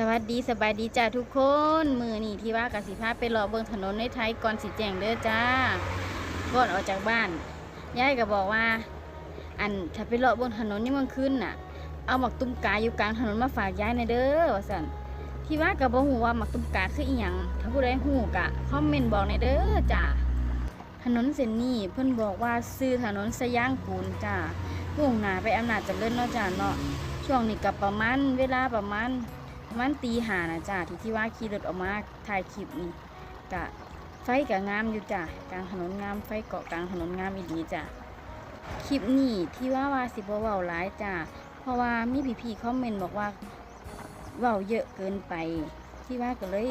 สวัสดีสบายดีจ้าทุกคนมือนี่ที่ว่ากับสิภาไปรอเบิงถนนในไทยก่อนสิแจงเด้อจ้าก่อนออกจากบ้านยายก็บอกว่า อันถ้าไปรอเบิงถนนนี่มันขึ้นน่ะ เอาหมักตุ้มกาอยู่กลางถนนมาฝากยายในเด้อว่าซั่นที่ว่าก็บ่ฮู้ว่าหมักตุ้มกาคืออีหยังถ้าผู้ใดฮู้ก็คอมเมนต์บอกในเด้อจ้าถนนเส้นนี้เพิ่นบอกว่าซื้อถนนสย่างกูลจ้ามุ่งหน้าไปอำนาจเจริญเนาะจ้าเนาะช่วงนี้ก็ประมาณเวลาประมาณ ประมันตีหานะจ้าที่ที่ว่าขี่รถออกมาถ่ายคลิปนี่กะไฟกะงามอยู่จ้ากลางถนนงามไฟเกาะกลางถนนงามอีดีจ้าคลิปนี้ที่ว่าว่าสิบ่เว้าหลายจ้าเพราะว่ามีพี่ๆคอมเมนต์บอกว่าเว้าเยอะเกินไป ที่ว่าก็เลย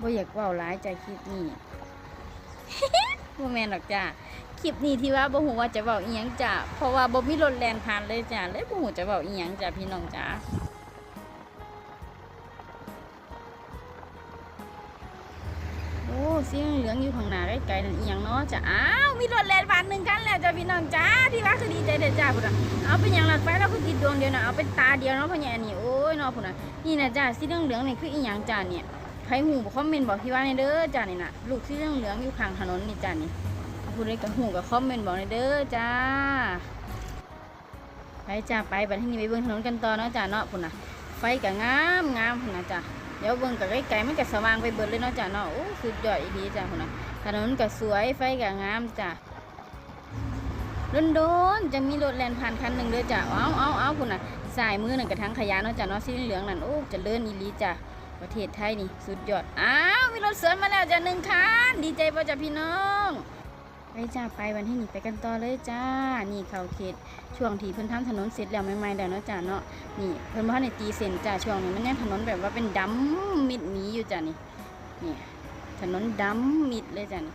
บ่อยากเว้าหลายจ้าคลิปนี้บ่แม่นหรอกจ้าคลิปนี้ที่ว่าบ่ฮู้ว่าจะเว้าอีหยังจ้าเพราะว่าบ่มีรถแลนผ่านเลยจ้าเลยบ่ฮู้จะเว้าอีหยังจ้าพี่น้องจ้า สีเหลืองอยู่ข้างหน้าไกลๆนั่นอีหยังเนาะจ้ะอ้าวมีรถแล่นผ่านหนึ่งคันแล้วจ้ะพี่น้องจ้าที่ว่าคือดีใจเด้อจ้าพุ่นน่ะเอาเป็นหยังหลักไฟเราคือติดดวงเดียวนะเอาเป็นตาเดียวเนาะพ่อใหญ่อันนี้โอ้ยเนาะพุ่นน่ะนี่นะจ้าสีเหลืองๆนี่คืออีหยังจ้าเนี่ยใครหูบ่คอมเมนต์บอกที่ว่าในเด้อจ้านี่น่ะลูกสีเหลืองๆองอยู่ข้างถนนนี่จ้านี่ผู้ใดก็หูก็คอมเมนต์บอกในเด้อจ้าไปจ้าไปบัดที่นี้ไปเบิ่งถนนกันต่อเนาะจ้าเนาะพุ่นน่ะไฟก็งามงามพุ่นน่ะจ้า เดี๋ยวเบิ่งกับไกลๆมันก็สว่างไปเบิดเลยเนาะจ้ะเนาะโอ้สุดยอดอีดีจ้ะพุ่นน่ะถนนก็สวยไฟก็งามจ้ะโดนๆจะมีรถแล่นผ่านคันหนึ่งเด้อจ้ะเอาเอาเอาพุ่นน่ะสายมือหนั่นกระทั้งขยะเนาะจ้ะเนาะสีเหลืองนั่นโอ้จะเลื่อนอีลีจ้ะประเทศไทยนี่สุดยอดอ้าวมีรถสวนมาแล้วจ้ะหนึ่งคันดีใจป่ะจ้ะพี่น้อง ไปจ้าไปวันที่นี่ไปกันต่อเลยจ้า นี่เขาเขตช่วงที่เพิ่นทำถนนเสร็จแล้วใหม่ๆแล้วเนาะจ้ะเนาะนี่เพิ่นบ่ทันตีเส้นจ้าช่วงนี้มันยังถนนแบบว่าเป็นดำมิดหมีอยู่จ้ะนี่นี่ถนนดำมิดเลยจ้ะนี่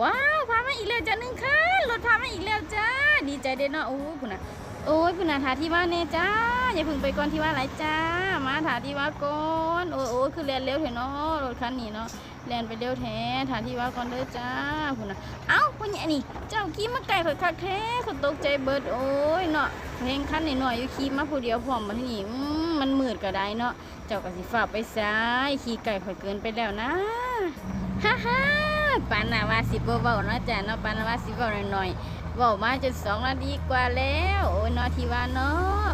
ว้าวพามาอีกแล้วจ้ะหนึ่งคันรถพามาอีกแล้วจ้าดีใจเด้อเนาะโอ้ยพุ่นน่ะโอ้ยพุ่นน่ะถาที่ว่าแน่จ้าอย่าเพึ่งไปก่อนที่ว่าหลจ้า มาถาที่ว่าก่อนโอ้ยโอ้ยคือแล่นเร็วแท้เนาะรถคันนี้เนาะแล่นไปเร็วแท้ถาที่ว่าก่อนเด้อจ้าพุ่นน่ะเอ้า พุ่นนี่เจ้าขี่มาไกลข่อยคักแท้ข่อยตกใจเบิดโอ้ยเนาะเพลงคันหน่อยๆอยู่ขี่มาผู้เดียวพร้อมมาที่นี่มันมืดก็ได้เนาะเจ้าก็สิฝากไปซ้ายขี่ไก่ข่อยเกินไปแล้วนะฮ่าฮ่าปานนาวาสิบเว้าเนาะจ้ะเนาะปานนาวาสิบเว้าหน่อยๆเว้ามาจนสองนาทีกว่าแล้วโอ้ยเนาะที่ว่าเนาะ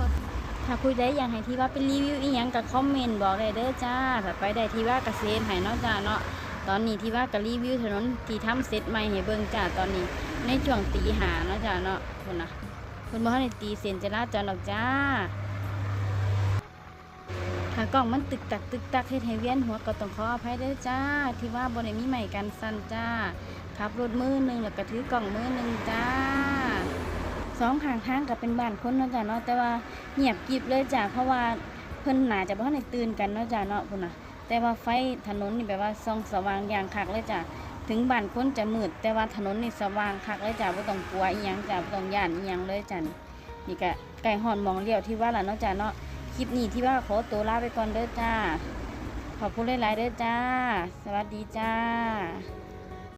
ถ้าผู้ใดอย่ากให้ที่ว่าเป็นรีวิวอีหยังก็คอมเมนต์บอกได้เด้อจ้าถ้าไปได้ที่ว่าเกษตรให้เนาะจ้าเนาะ ตอนนี้ที่ว่าก็รีวิวถนนที่ทำเสร็จใหม่ให้เบิ่งจ้าตอนนี้ ในช่วงตีหาเนาะจ้าเนาะคนน่ะคุณบ่ทันได้ตีเส้นจราจรหรอกจ้าถ้ากล้องมันตึกตักตึกตักเฮ็ดให้เวียนหัวก็ต้องขออภัยเด้อจ้า ที่ว่าบ่ได้มีใหม่กันสั่นจ้าขับรถมือหนึงแล้วก็ถือกล้องมือหนึงจ้าสองข้างทางก็เป็นบ้านคนเนาะจ้าเนาะแต่ว่าเงียบกริบเลยจ้าเพราะว่าเพิ่นหนาจะบ่ทันได้ตื่นกันเนาะจ้าเนาะพุ่นน่ะ แต่ว่าไฟถนนนี่แบบว่าส่องสว่างอย่างคักเลยจ้ะถึงบ้านคนจะมืดแต่ว่าถนนนี่สว่างคักเลยจ้ะบ่ต้องกลัวอีหยังจ้ะบ่ต้องย่านอีหยังเลยจ้ะนี่ก็ไก่ห่อนมองเลี้ยวที่ว่าล่ะเนาะจ้ะเนาะคลิปนี้ที่ว่าขอตัวลาไปก่อนเด้อจ้าขอบคุณหลายๆเด้อจ้า สวัสดีจ้า